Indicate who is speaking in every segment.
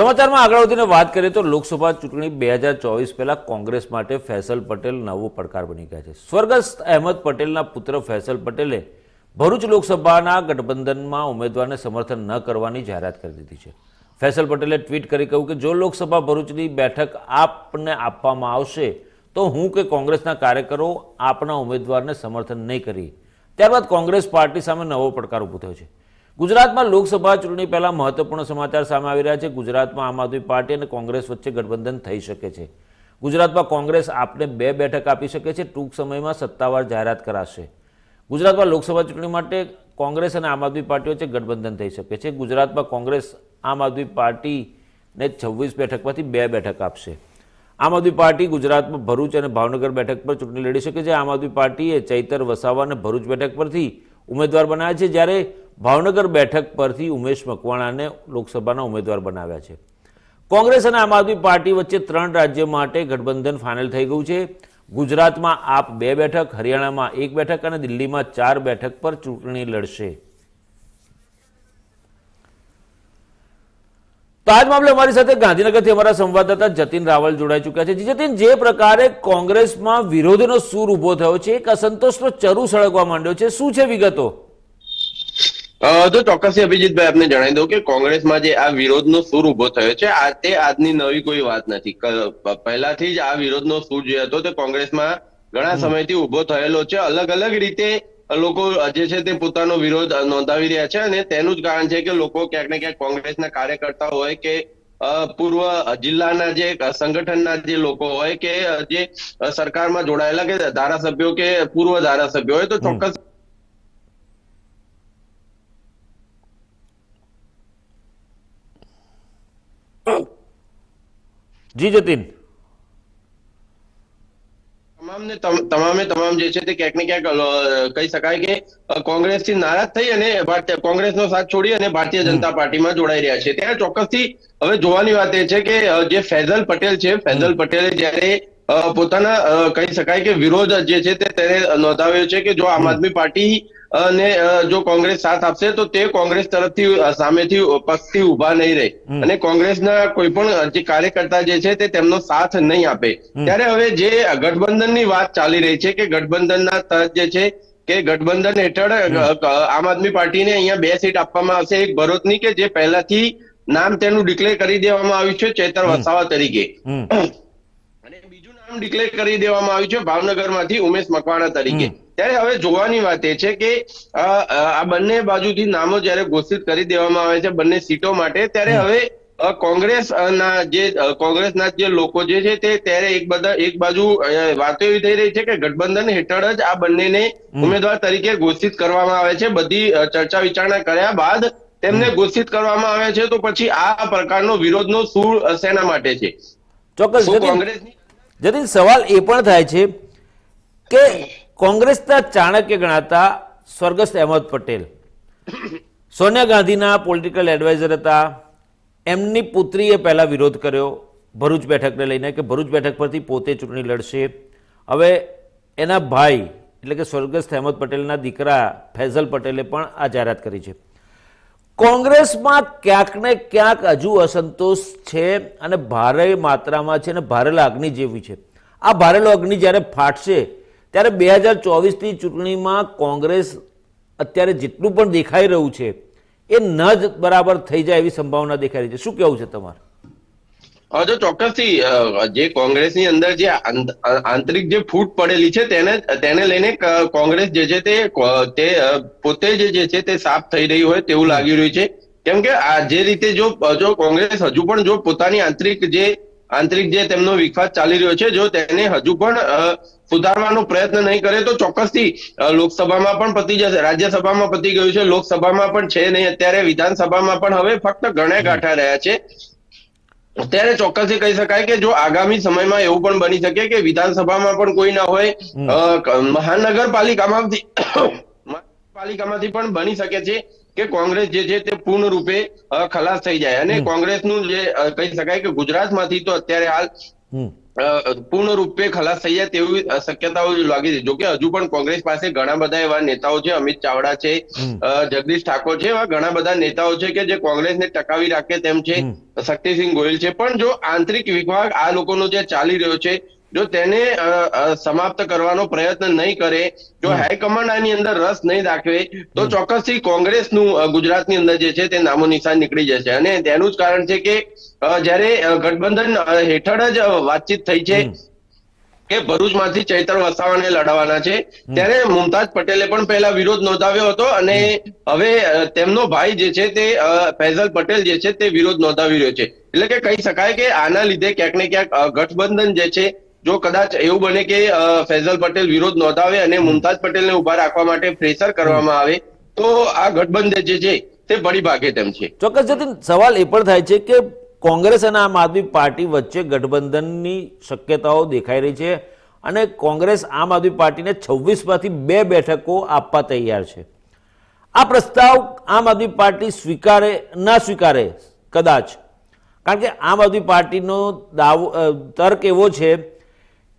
Speaker 1: સમાચારમાં આગળ વધીને વાત કરીએ તો લોકસભા ચૂંટણી બે હજાર ચોવીસ પહેલા કોંગ્રેસ માટે ફૈસલ પટેલ નવો પડકાર બની ગયા છે. સ્વર્ગસ્થ અહેમદ પટેલના પુત્ર ફૈસલ પટેલે ભરૂચ લોકસભાના ગઠબંધનમાં ઉમેદવારને સમર્થન ન કરવાની જાહેરાત કરી દીધી છે. ફૈસલ પટેલે ટ્વીટ કરી કહ્યું કે, જો લોકસભા ભરૂચની બેઠક આપને આપવામાં આવશે, તો હું કે કોંગ્રેસના કાર્યકરો આપના ઉમેદવારને સમર્થન નહીં કરી. ત્યારબાદ કોંગ્રેસ પાર્ટી સામે નવો પડકાર ઊભો થયો છે. ગુજરાતમાં લોકસભા ચૂંટણી પહેલાં મહત્વપૂર્ણ સમાચાર સામે આવી રહ્યા છે. ગુજરાતમાં આમ આદમી પાર્ટી અને કોંગ્રેસ વચ્ચે ગઠબંધન થઈ શકે છે. ગુજરાતમાં કોંગ્રેસ આપને બે બેઠક આપી શકે છે. ટૂંક સમયમાં સત્તાવાર જાહેરાત કરાશે. ગુજરાતમાં લોકસભા ચૂંટણી માટે કોંગ્રેસ અને આમ આદમી પાર્ટી વચ્ચે ગઠબંધન થઈ શકે છે. ગુજરાતમાં કોંગ્રેસ આમ આદમી પાર્ટીને છવ્વીસ બેઠક પરથી બે બેઠક આપશે. આમ આદમી પાર્ટી ગુજરાતમાં ભરૂચ અને ભાવનગર બેઠક પર ચૂંટણી લડી શકે છે. આમ આદમી પાર્ટીએ ચૈતર વસાવા અને ભરૂચ બેઠક પરથી ઉમેદવાર બનાવ્યા છે. જ્યારે ભાવનગર બેઠક પરથી ઉમેશ મકવાણાને લોકસભાના ઉમેદવાર બનાવ્યા છે. કોંગ્રેસ અને આમ આદમી પાર્ટી વચ્ચે ત્રણ રાજ્ય માટે ગઠબંધન ફાઇનલ થઈ ગયું છે. ગુજરાતમાં આપ બે બેઠક, હરિયાણામાં એક બેઠક અને દિલ્હીમાં ચાર બેઠક પર ચૂંટણી લડશે. તો આજ મામલે અમારી સાથે ગાંધીનગરથી અમારા સંવાદદાતા જતીન રાવલ જોડાઈ ચૂક્યા છે. જતીન, જે પ્રકારે કોંગ્રેસમાં વિરોધનો સૂર ઊભો થયો છે, એક અસંતોષનો ચરુ સળગવા માંડ્યો છે. શું છે વિગતો?
Speaker 2: તો ચોક્કસથી અભિજીતભાઈ આપને જણાવી દઉં કે કોંગ્રેસમાં જે આ વિરોધનો સૂર ઊભો થયો છે આ તે આજની નવી કોઈ વાત નથી. પહેલાથી જ આ વિરોધનો સૂર જે હતો તે કોંગ્રેસમાં ઘણા સમયથી ઊભો થયેલો છે. અલગ અલગ રીતે લોકો જે છે તે પોતાનો વિરોધ નોંધાવી રહ્યા છે અને તેનું જ કારણ છે કે લોકો ક્યાંક ને ક્યાંક કોંગ્રેસના કાર્યકર્તા હોય કે પૂર્વ જિલ્લાના જે સંગઠનના જે લોકો હોય કે જે સરકારમાં જોડાયેલા કે ધારાસભ્યો કે પૂર્વ ધારાસભ્યો હોય તો ચોક્કસ
Speaker 1: જી જતીન
Speaker 2: તમામને તમામે તમામ જે છે તે ક્યાંક ને ક્યાંક કહી શકાય કે કોંગ્રેસથી નારાજ થઈ અને કોંગ્રેસનો સાથ છોડી અને ભારતીય જનતા પાર્ટીમાં જોડાઈ રહ્યા છે. ત્યારે ચોક્કસથી હવે જોવાની વાત એ છે કે જે ફૈઝલ પટેલ છે ફૈઝલ પટેલે જ્યારે પોતાના કહી શકાય કે વિરોધ જે છે તે તેને નોંધાવ્યો છે કે જો આમ આદમી પાર્ટી અ, ને અ, જો કોંગ્રેસ સાથ આપશે તો તે કોંગ્રેસ તરફથી સામેથી પક્ષથી ઊભા નહીં રહે. અને કોંગ્રેસના કોઈ પણ જે કાર્યકર્તા જે છે તે તેમનો સાથ નહીં આપે. ત્યારે હવે જે ગઠબંધનની વાત ચાલી રહી છે કે ગઠબંધનના તહત જે છે કે ગઠબંધન હેઠળ આમ આદમી પાર્ટીને અહીંયા બે સીટ આપવામાં આવશે. એક ભરૂચની કે જે પહેલાથી નામ તેનું ડિક્લેર કરી દેવામાં આવ્યું છે ચેતર વસાવા તરીકે. અને બીજું નામ ડિક્લેર કરી દેવામાં આવ્યું છે ભાવનગરમાંથી ઉમેશ મકવાણા તરીકે. ત્યારે હવે જોવાની વાત એ છે કે આ બંને બાજુથી નામો જ્યારે ઘોષિત કરી દેવામાં આવે છે બંને સીટો માટે ત્યારે હવે કોંગ્રેસ ના જે કોંગ્રેસના જે લોકો જે છે તે ત્યારે એક બધા એક બાજુ વાતો એવી થઈ રહી છે કે ગઠબંધન હેઠળ જ આ બંનેને ઉમેદવાર તરીકે ઘોષિત કરવામાં આવે છે. બધી ચર્ચા વિચારણા કર્યા બાદ તેમને ઘોષિત કરવામાં આવે છે તો પછી આ પ્રકારનો વિરોધનો સૂર સેના માટે છે?
Speaker 1: ચોક્કસ
Speaker 2: કોંગ્રેસ
Speaker 1: જતીન સવાલ એ પણ થાય છે કે કોંગ્રેસના ચાણક્ય ગણાતા સ્વર્ગસ્થ અહેમદ પટેલ. સોનિયા ગાંધીના પોલિટિકલ એડવાઇઝર હતા. એમની પુત્રીએ પહેલાં વિરોધ કર્યો ભરૂચ બેઠકને લઈને કે ભરૂચ બેઠક પરથી પોતે ચૂંટણી લડશે. હવે એના ભાઈ એટલે કે સ્વર્ગસ્થ અહેમદ પટેલના દીકરા ફૈઝલ પટેલે પણ આ જાહેરાત કરી છે. કોંગ્રેસમાં ક્યાંક ને ક્યાંક હજુ અસંતોષ છે અને ભારે માત્રામાં છે અને ભારે અગ્નિ જેવી છે. આ ભારેલો અગ્નિ જ્યારે ફાટશે ત્યારે બે હજાર ચોવીસની ચૂંટણીમાં કોંગ્રેસ અત્યારે જેટલું પણ દેખાઈ રહ્યું છે, એ ન જ બરાબર થઈ જાય એવી સંભાવના દેખાઈ રહી છે. શું કહેવું છે તમારે?
Speaker 2: તો ચોક્કસથી જે કોંગ્રેસની અંદર જે આંત- આંતરિક જે ફૂટ પડેલી છે, તેને તેને લઈને કોંગ્રેસ જે છે તે તે પોતે જે જે છે તે સાફ થઈ રહી હોય તેવું લાગી રહ્યું છે. કેમ કે આ જે રીતે જો જો કોંગ્રેસ હજુ પણ જો પોતાની આંતરિક જે આંતરિક જે તેમનો વિકાસ ચાલી રહ્યો છે, જો તેને હજુ પણ સુધારવાનો પ્રયત્ન નહીં કરે, તો ચોક્કસથી લોકસભામાં પણ પતી જશે. રાજ્યસભામાં પતી ગયું છે, લોકસભામાં પણ છે નહીં. અત્યારે વિધાનસભામાં પણ હવે ફક્ત ગણે ગાંઠા રહ્યા છે. ત્યારે ચોક્કસથી કહી શકાય કે જો આગામી સમયમાં એવું પણ બની શકે કે વિધાનસભામાં પણ કોઈ ના હોય મહાનગરપાલિકામાંથી મહાનગરપાલિકામાંથી પણ બની શકે છે. કે કોંગ્રેસ જે છે તે પૂર્ણ રૂપે ખલાસ થઈ જાય. અને કોંગ્રેસનું જે કહી શકાય કે ગુજરાતમાંથી તો અત્યારે હાલ પૂર્ણ રૂપે ખલાસ થઈ જાય તેવી શક્યતાઓ લાગી છે. જોકે હજુ પણ કોંગ્રેસ પાસે ઘણા બધા એવા નેતાઓ છે. અમિત ચાવડા છે જગદીશ ઠાકોર છે એવા ઘણા બધા નેતાઓ છે કે જે કોંગ્રેસને ટકાવી રાખે તેમ છે. શક્તિસિંહ ગોયલ છે. પણ જો આંતરિક વિભાગ આ લોકોનો જે ચાલી રહ્યો છે જો તેને સમાપ્ત કરવાનો પ્રયત્ન નહીં કરે જો હાઈકમાન્ડ આની અંદર રસ નહીં દાખવે તો ચોક્કસથી કોંગ્રેસનું ગુજરાતની અંદર જે છે તે નામો નિશાન નીકળી જશે. અને તેનું જ કારણ છે કે જ્યારે ગઠબંધન હેઠળ જ વાતચીત થઈ છે કે ભરૂચમાંથી ચૈતર વસાવાને લડાવવાના છે ત્યારે મુમતાજ પટેલે પણ પહેલા વિરોધ નોંધાવ્યો હતો અને હવે તેમનો ભાઈ જે છે તે ફૈઝલ પટેલ જે છે તે વિરોધ નોંધાવી રહ્યો છે. એટલે કે કહી શકાય કે આના લીધે ક્યાંક ને ક્યાંક ગઠબંધન જે છે જો કદાચ એવું બને કે ફૈઝલ પટેલ વિરોધ નોંધાવે અને મુમતાજ પટેલને ઊભા રાખવા માટે પ્રેશર કરવામાં આવે તો આ ગઠબંધન જે છે તે ભળી ભાગે તેમ છે.
Speaker 1: ચોક્કસ જતીન સવાલ એ પણ થાય છે કે કોંગ્રેસ અને આમ આદમી પાર્ટી વચ્ચે ગઠબંધનની શક્યતાઓ દેખાઈ રહી છે અને કોંગ્રેસ આમ આદમી પાર્ટીને છવ્વીસમાંથી બે બેઠકો આપવા તૈયાર છે. આ પ્રસ્તાવ આમ આદમી પાર્ટી સ્વીકારે ના સ્વીકારે કદાચ. કારણ કે આમ આદમી પાર્ટીનો દાવો તર્ક એવો છે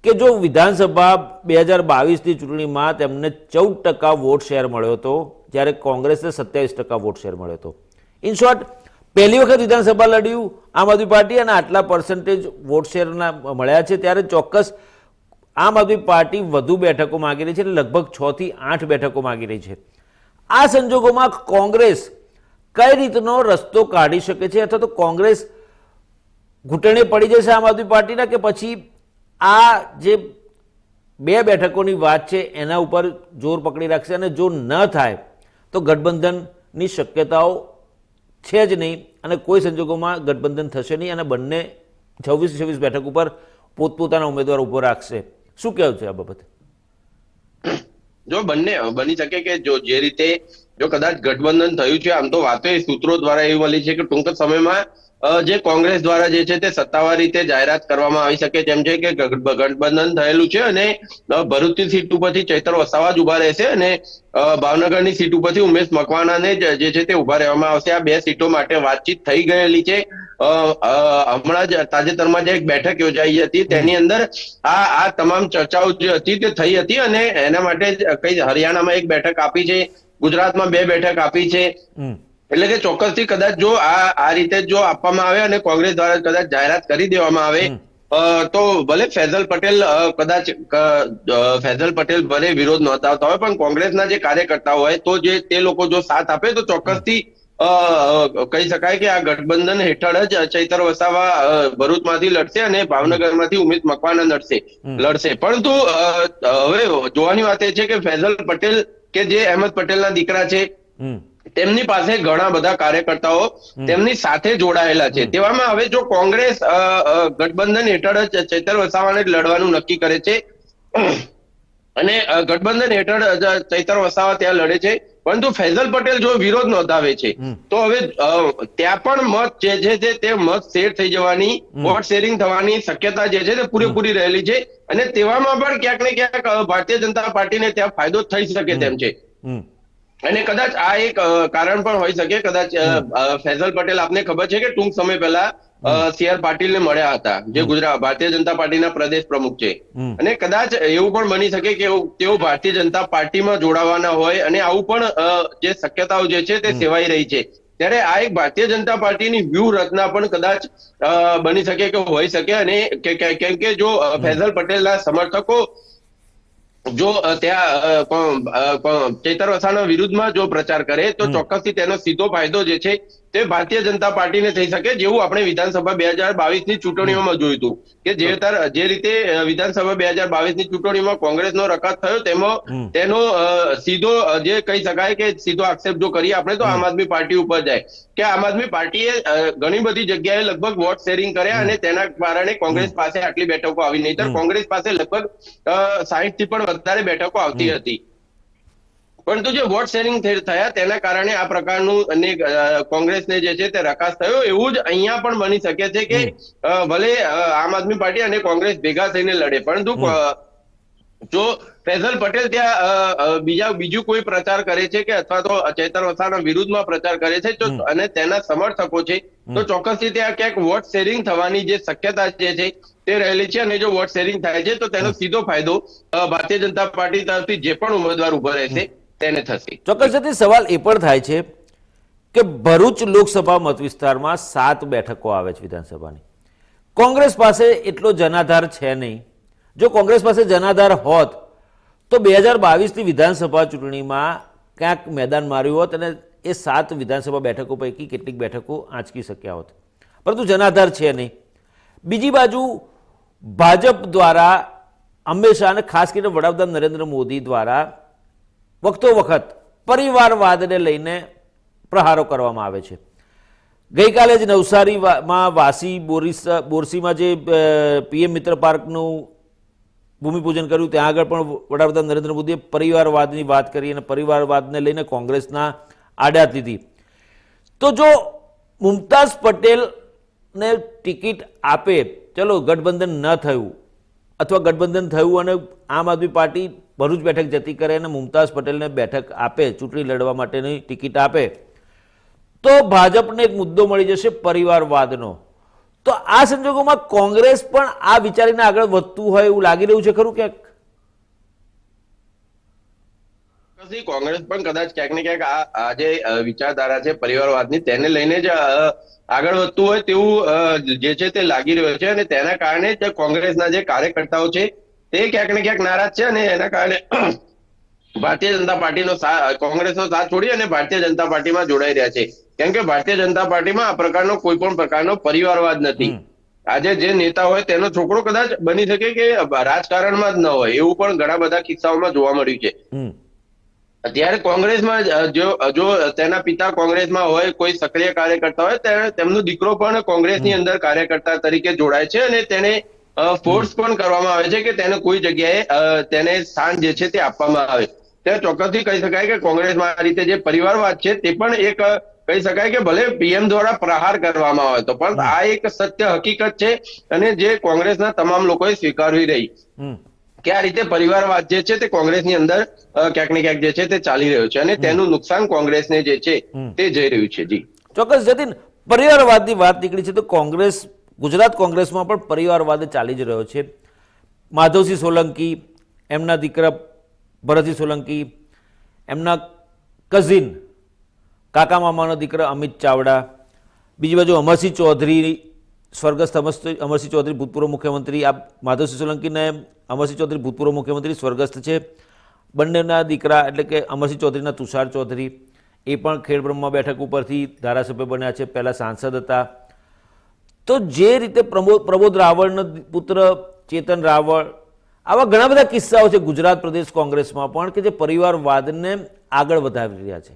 Speaker 1: કે જો વિધાનસભા બે હજાર બાવીસની ચૂંટણીમાં તેમને ચૌદ ટકા વોટ શેર મળ્યો હતો, જ્યારે કોંગ્રેસને સત્યાવીસ ટકા વોટ શેર મળ્યો હતો. ઇન શોર્ટ પહેલી વખત વિધાનસભા લડ્યું, આમ આદમી પાર્ટી અને આટલા પર્સન્ટેજ વોટ શેરના મળ્યા છે, ત્યારે ચોક્કસ આમ આદમી પાર્ટી વધુ બેઠકો માગી રહી છે એટલે લગભગ છ થી આઠ બેઠકો માગી રહી છે. આ સંજોગોમાં કોંગ્રેસ કઈ રીતનો રસ્તો કાઢી શકે છે અથવા તો કોંગ્રેસ ઘૂંટણે પડી જશે આમ આદમી પાર્ટીના કે પછી આ જે બે બેઠકોની વાત છે, એના ઉપર જોર પકડી રાખશે અને જો ન થાય, તો ગઠબંધનની શક્યતાઓ છે જ નહીં અને કોઈ સંજોગોમાં ગઠબંધન થશે નહીં અને બંને છવ્વીસ છવ્વીસ બેઠક ઉપર પોતપોતાના ઉમેદવાર ઊભો રાખશે. શું કહેવું છે આ બાબતે?
Speaker 2: જો બંને, બની શકે કે જો જે રીતે, જો કદાચ ગઠબંધન થયું છે, આમ તો વાતો સૂત્રો દ્વારા એવી મળી છે કે ટૂંક સમયમાં જે કોંગ્રેસ દ્વારા જે છે તે સત્તાવાર રીતે જાહેરાત કરવામાં આવી શકે તેમ છે કે ગઠબંધન થયેલું છે અને ભરૂચની સીટ ઉપરથી ચૈતર વસાવા જ ઊભા રહેશે અને ભાવનગરની સીટ ઉપરથી ઉમેશ મકવાણાને જ છે તે ઊભા રહેવામાં આવશે. આ બે સીટો માટે વાતચીત થઈ ગયેલી છે. હમણાં જ તાજેતરમાં જે એક બેઠક યોજાઈ હતી. તેની અંદર આ આ તમામ ચર્ચાઓ જે હતી તે થઈ હતી અને એના માટે કઈ હરિયાણામાં એક બેઠક આપી છે. ગુજરાતમાં બે બેઠક આપી છે. એટલે કે ચોક્કસથી કદાચ જો આ આ રીતે જો આપવામાં આવે અને કોંગ્રેસ દ્વારા કદાચ જાહેરાત કરી દેવામાં આવે તો ભલે ફૈઝલ પટેલ કદાચ ફેઝલ પટેલ ભલે વિરોધ નોંધાવતા હોય પણ કોંગ્રેસના જે કાર્યકર્તા હોય તો જે તે લોકો જો સાથ આપે તો ચોક્કસથી કહી શકાય કે આ ગઠબંધન હેઠળ જ ચૈતર વસાવા ભરૂચમાંથી લડશે અને ભાવનગરમાંથી ઉમિત મકવાના લડશે લડશે. પરંતુ હવે જોવાની વાત એ છે કે ફૈઝલ પટેલ કે જે અહેમદ પટેલના દીકરા છે તેમની પાસે ઘણા બધા કાર્યકર્તાઓ તેમની સાથે જોડાયેલા છે. તેવામાં હવે જો કોંગ્રેસ ગઠબંધન હેઠળ જ ચૈતર વસાવાને લડવાનું નક્કી કરે છે. અને ગઠબંધન હેઠળ ચૈતર વસાવા ત્યાં લડે છે. પરંતુ ફૈઝલ પટેલ જો વિરોધ નોંધાવે છે તો હવે ત્યાં પણ મત જે છે તે- તે મત શેર થઈ જવાની વોટ શેરિંગ થવાની શક્યતા જે છે તે પૂરેપૂરી રહેલી છે. અને તેવામાં પણ ક્યાંક ને ક્યાંક ભારતીય જનતા પાર્ટીને ત્યાં ફાયદો થઈ શકે તેમ છે. અને કદાચ આ એક કારણ પણ હોઈ શકે. કદાચ ફૈઝલ પટેલ આપને ખબર છે કે ટૂંક સમય પહેલા સી. આર. પાટીલને મળ્યા હતા જે ગુજરાત ભારતીય જનતા પાર્ટીના પ્રદેશ પ્રમુખ છે. અને કદાચ એવું પણ બની શકે કે તેઓ ભારતીય જનતા પાર્ટીમાં જોડાવાના હોય અને આવું પણ જે શક્યતાઓ જે છે તે સેવાઈ રહી છે. ત્યારે આ એક ભારતીય જનતા પાર્ટીની વ્યૂહરચના પણ કદાચ બની શકે કે હોઈ શકે અને કેમ કે જો ફૈઝલ પટેલના સમર્થકો જો ત્યાં ચેતર વસાના વિરુદ્ધમાં જો પ્રચાર કરે તો ચોક્કસથી તેનો સીધો ફાયદો જે છે તે ભારતીય જનતા પાર્ટીને થઈ શકે જેવું આપણે વિધાનસભા બે હજાર બાવીસની ચૂંટણીઓમાં જોયું હતું. કે જે જે રીતે વિધાનસભા બે હજાર બાવીસની ચૂંટણીમાં કોંગ્રેસનો રકાત થયો તેમાં તેનો સીધો જે કહી શકાય કે સીધો આક્ષેપ જો કરીએ આપણે તો આમ આદમી પાર્ટી ઉપર જાય. કે આમ આદમી પાર્ટીએ ઘણી બધી જગ્યાએ લગભગ વોટ શેરિંગ કર્યા અને તેના કારણે કોંગ્રેસ પાસે આટલી બેઠકો આવી. નહીતર કોંગ્રેસ પાસે લગભગ સાહીઠથી પણ વધારે બેઠકો આવતી હતી. પરંતુ જે વોટ શેરિંગ થયા તેના કારણે આ પ્રકારનું અને કોંગ્રેસને જે છે તે રકાસ થયો. એવું જ અહીંયા પણ બની શકે છે કે ભલે આમ આદમી પાર્ટી અને કોંગ્રેસ ભેગા થઈને લડે પરંતુ જો ફેઝલ પટેલ ત્યાં બીજા બીજું કોઈ પ્રચાર કરે છે કે અથવા તો ચેતર વસાના વિરુદ્ધમાં પ્રચાર કરે છે તો અને તેના સમર્થકો છે તો ચોક્કસથી ત્યાં ક્યાંક વોટ શેરિંગ થવાની જે શક્યતા જે છે તે રહેલી છે અને જો વોટ શેરિંગ થાય છે તો તેનો સીધો ફાયદો ભારતીય જનતા પાર્ટી તરફથી જે પણ ઉમેદવાર ઊભો રહેશે તેને થશે.
Speaker 1: ચોક્કસથી સવાલ એ પણ થાય છે કે ભરૂચ લોકસભા મત વિસ્તારમાં સાત બેઠકો આવે છે વિધાનસભાની. કોંગ્રેસ પાસે એટલો જનાધાર છે નહીં. જો કોંગ્રેસ પાસે જનાધાર હોત, તો બે હજાર બાવીસની વિધાનસભા ચૂંટણીમાં ક્યાંક મેદાન માર્યું હોત અને એ સાત વિધાનસભા બેઠકો પૈકી કેટલીક બેઠકો આંચકી શક્યા હોત. પરંતુ જનાધાર છે નહીં. બીજી બાજુ, ભાજપ દ્વારા હંમેશા અને ખાસ કરીને વડાપ્રધાન નરેન્દ્ર મોદી દ્વારા વખતો વખત પરિવારવાદને લઈને પ્રહારો કરવામાં આવે છે. ગઈકાલે જ નવસારીમાં વાસી બોરીસ બોરસીમાં જે પીએમ મિત્ર પાર્કનું ભૂમિપૂજન કર્યું, ત્યાં આગળ પણ વડાપ્રધાન નરેન્દ્ર મોદીએ પરિવારવાદની વાત કરી અને પરિવારવાદને લઈને કોંગ્રેસના આડ્યાત લીધી તો જો મુમતાઝ પટેલને ટિકિટ આપે, ચલો ગઠબંધન ન થયું અથવા ગઠબંધન થયું અને આમ આદમી પાર્ટી ભરૂચ બેઠક જતી કરે અને મુમતાઝ પટેલને બેઠક આપે, ચૂંટણી લડવા માટેની ટિકિટ આપે, તો ભાજપને એક મુદ્દો મળી જશે પરિવારવાદનો. તો આ સંજોગોમાં કોંગ્રેસ પણ આ વિચારીને આગળ વધતું હોય એવું લાગી રહ્યું છે ખરું ક્યાંક?
Speaker 2: ચોક્કસથી કોંગ્રેસ પણ કદાચ ક્યાંક ને ક્યાંક આ જે વિચારધારા છે પરિવારવાદની તેને લઈને જ આગળ વધતું હોય તેવું જે છે તે લાગી રહ્યું છે અને તેના કારણે જ કોંગ્રેસના જે કાર્યકર્તાઓ છે તે ક્યાંક ને ક્યાંક નારાજ છે અને એના કારણે ભારતીય જનતા પાર્ટીનો કોંગ્રેસનો સાથ છોડી અને ભારતીય જનતા પાર્ટીમાં જોડાઈ રહ્યા છે. કેમ કે ભારતીય જનતા પાર્ટીમાં આ પ્રકારનો કોઈ પણ પ્રકારનો પરિવારવાદ નથી. આજે જે નેતા હોય તેનો છોકરો કદાચ બની શકે કે રાજકારણમાં જ ન હોય એવું પણ ઘણા બધા કિસ્સાઓમાં જોવા મળ્યું છે. ત્યારે કોંગ્રેસમાં જો જો તેના પિતા કોંગ્રેસમાં હોય કોઈ સક્રિય કાર્યકર્તા હોય ત્યારે તેમનો દીકરો પણ કોંગ્રેસની અંદર કાર્યકર્તા તરીકે જોડાય છે અને તેને ફોર્સ પણ કરવામાં આવે છે કે તેને કોઈ જગ્યાએ તેને સ્થાન જે છે તે આપવામાં આવે. ત્યારે ચોક્કસથી કહી શકાય કે કોંગ્રેસમાં આ રીતે જે પરિવારવાદ છે તે પણ એક કહી શકાય કે ભલે પીએમ દ્વારા પ્રહાર કરવામાં આવે તો પણ આ એક સત્ય હકીકત છે અને જે કોંગ્રેસના તમામ લોકોએ સ્વીકારવી રહી. કે આ રીતે પરિવારવાદ જે છે તે કોંગ્રેસની અંદર ક્યાંક ને ક્યાંક જે છે તે ચાલી રહ્યો છે અને તેનું નુકસાન કોંગ્રેસને જે છે તે જઈ રહ્યું છે જી.
Speaker 1: ચોક્કસ જતીન પરિવારવાદની વાત નીકળી છે તો કોંગ્રેસ ગુજરાત કોંગ્રેસમાં પણ પરિવારવાદ ચાલી જ રહ્યો છે. માધવસિંહ સોલંકી એમના દીકરા ભરતસિંહ સોલંકી એમના કઝિન કાકા મામાનો દીકરા અમિત ચાવડા બીજી બાજુ અમરસિંહ ચૌધરી સ્વર્ગસ્થ અમરસિંહ ચૌધરી, ભૂતપૂર્વ મુખ્યમંત્રી આ માધવસિંહ સોલંકીને અમરસિંહ ચૌધરી, ભૂતપૂર્વ મુખ્યમંત્રી સ્વર્ગસ્થ છે. બંનેના દીકરા એટલે કે અમરસિંહ ચૌધરીના તુષાર ચૌધરી, એ પણ ખેડબ્રહ્મા બેઠક ઉપરથી ધારાસભ્ય બન્યા છે. પહેલાં સાંસદ હતા. તો જે રીતે પ્રમોદ પ્રબોધ રાવળનો પુત્ર ચેતન રાવળ, આવા ઘણા બધા કિસ્સાઓ છે ગુજરાત પ્રદેશ કોંગ્રેસમાં પણ કે જે પરિવારવાદને આગળ વધાવી રહ્યા છે.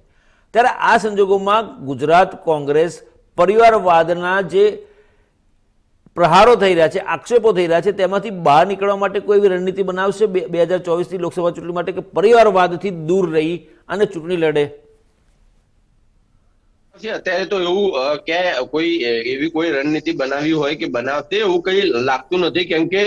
Speaker 1: ત્યારે આ સંજોગોમાં ગુજરાત કોંગ્રેસ પરિવારવાદના જે પ્રહારો થઈ રહ્યા છે, આક્ષેપો થઈ રહ્યા છે, તેમાંથી બહાર નીકળવા માટે કોઈ એવી રણનીતિ બનાવશે? બે હજાર ચોવીસની લોકસભા ચૂંટણી માટે કે પરિવારવાદથી દૂર રહી અને ચૂંટણી લડે?
Speaker 2: અત્યારે તો એવું કે કોઈ એવી કોઈ રણનીતિ બનાવી હોય કે બનાવશે એવું કઈ લાગતું નથી, કેમ કે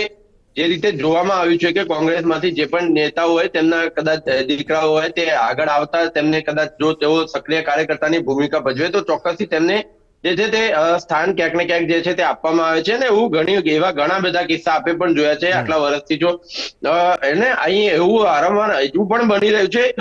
Speaker 2: જે રીતે જોવામાં આવ્યું છે કે કોંગ્રેસમાંથી જે પણ નેતાઓ હોય, તેમના કદાચ દીકરાઓ હોય તે આગળ આવતા તેમને કદાચ જો તેઓ સક્રિય કાર્યકર્તાની ભૂમિકા ભજવે, તો ચોક્કસથી તેમને જે છે તે સ્થાન ક્યાંક ને ક્યાંક જે છે તે આપવામાં આવે છે ને એવું ઘણી એવા ઘણા બધા કિસ્સા આપે પણ જોયા છે આટલા વર્ષથી જો. અ, એને અહીં એવું વારંવાર હજુ પણ બની રહ્યું છે.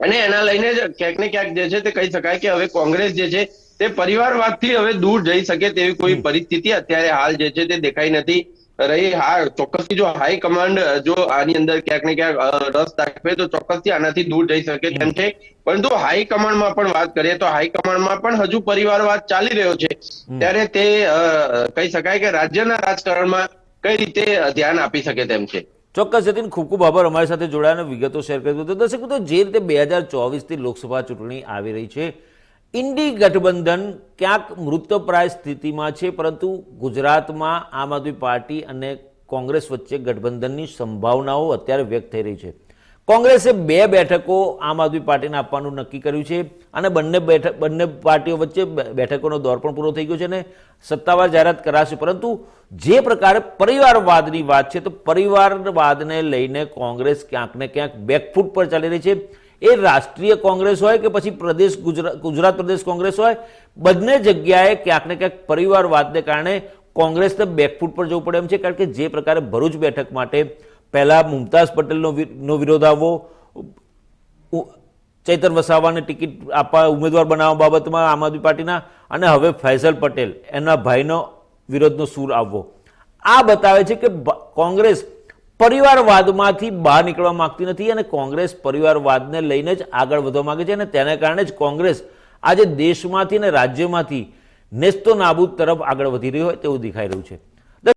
Speaker 2: અને એના લઈને ક્યાંક ને ક્યાંક જે છે તે કહી શકાય કે હવે કોંગ્રેસ જે છે તે પરિવારવાદથી હવે દૂર જઈ શકે તેવી કોઈ પરિસ્થિતિ અત્યારે હાલ જે છે તે દેખાઈ નથી. રહી હા ચોક્કસથી જો હાઈ કમાન્ડ જો આની અંદર ક્યાંક ને ક્યાંક રસ દાખવે તો ચોક્કસથી આનાથી દૂર જઈ શકે તેમ છે. પરંતુ હાઈ કમાન્ડમાં પણ વાત કરીએ તો હાઈ કમાન્ડમાં પણ હજુ પરિવારવાદ ચાલી રહ્યો છે. ત્યારે તે કહી શકાય કે રાજ્યના રાજકારણમાં કઈ રીતે ધ્યાન આપી શકે તેમ છે.
Speaker 1: ચોક્કસ જતીન ખૂબ ખૂબ આભાર અમારી સાથે જોડાયાને વિગતો શેર કરી તો દર્શક મિત્રો જે રીતે બે હજાર ચોવીસથી લોકસભા ચૂંટણી આવી રહી છે ઇન્ડી ગઠબંધન ક્યાંક મૃતપ્રાય સ્થિતિમાં છે, પરંતુ ગુજરાતમાં આમ આદમી પાર્ટી અને કોંગ્રેસ વચ્ચે ગઠબંધનની સંભાવનાઓ અત્યારે વ્યક્ત થઈ રહી છે. કોંગ્રેસે બે બેઠકો આમ આદમી પાર્ટીને આપવાનું નક્કી કર્યું છે અને બંને બેઠક બંને પાર્ટીઓ વચ્ચે બેઠકોનો દોર પણ પૂરો થઈ ગયો છે અને સત્તાવાર જાહેરાત કરાશે. પરંતુ જે પ્રકારે પરિવારવાદની વાત છે, તો પરિવારવાદને લઈને કોંગ્રેસ ક્યાંક ને ક્યાંક બેકફૂટ પર ચાલી રહી છે. એ રાષ્ટ્રીય કોંગ્રેસ હોય કે પછી પ્રદેશ ગુજરાત ગુજરાત પ્રદેશ કોંગ્રેસ હોય, બંને જગ્યાએ ક્યાંક ને ક્યાંક પરિવારવાદને કારણે કોંગ્રેસને બેકફૂટ પર જવું પડે એમ છે, કારણ કે જે પ્રકારે ભરૂચ બેઠક માટે પહેલાં મુમતાઝ પટેલનો નો વિરોધ આવવો ચૈતર વસાવાને ટિકિટ આપવા, ઉમેદવાર બનાવવા બાબતમાં આમ આદમી પાર્ટીના, અને હવે ફૈસલ પટેલ એના ભાઈનો વિરોધનો સૂર આવવો. આ બતાવે છે કે કોંગ્રેસ પરિવારવાદમાંથી બહાર નીકળવા માંગતી નથી અને કોંગ્રેસ પરિવારવાદને લઈને જ આગળ વધવા માંગે છે અને તેને કારણે જ કોંગ્રેસ આજે દેશમાંથી અને રાજ્યમાંથી નેસ્તો નાબૂદ તરફ આગળ વધી રહ્યો હોય તેવું દેખાઈ રહ્યું છે.